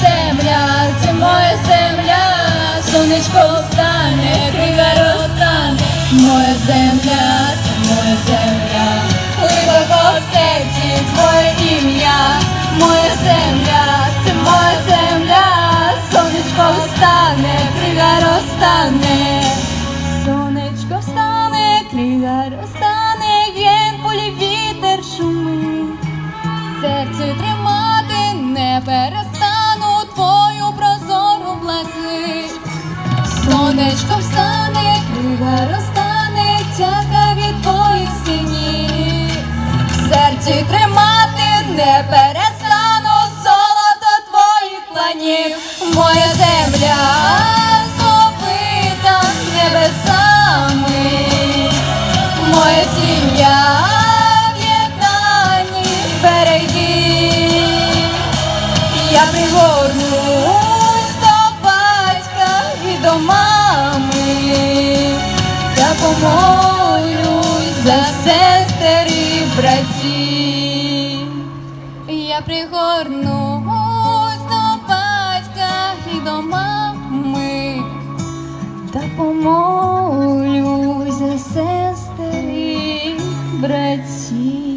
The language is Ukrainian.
земля, це моя земля, сонечко встане, криве розстане, моя земля, це моя земля, глибоко в серці твоє ім'я, моя земля, це моя земля, сонечко встане, криве розстане, сонечко встане, крига розстане, єн вітер шумить, серце сонечко встане, крива розтане, тяга від твоїх синів. В серці тримати не перестану золото твоїх планів, моя земля злопита небесами, моя сім'я. Я пригорнусь до батька і до мами та за сестер і братів. Я пригорнусь до батька і до мами, та помолюсь за сестер і братів.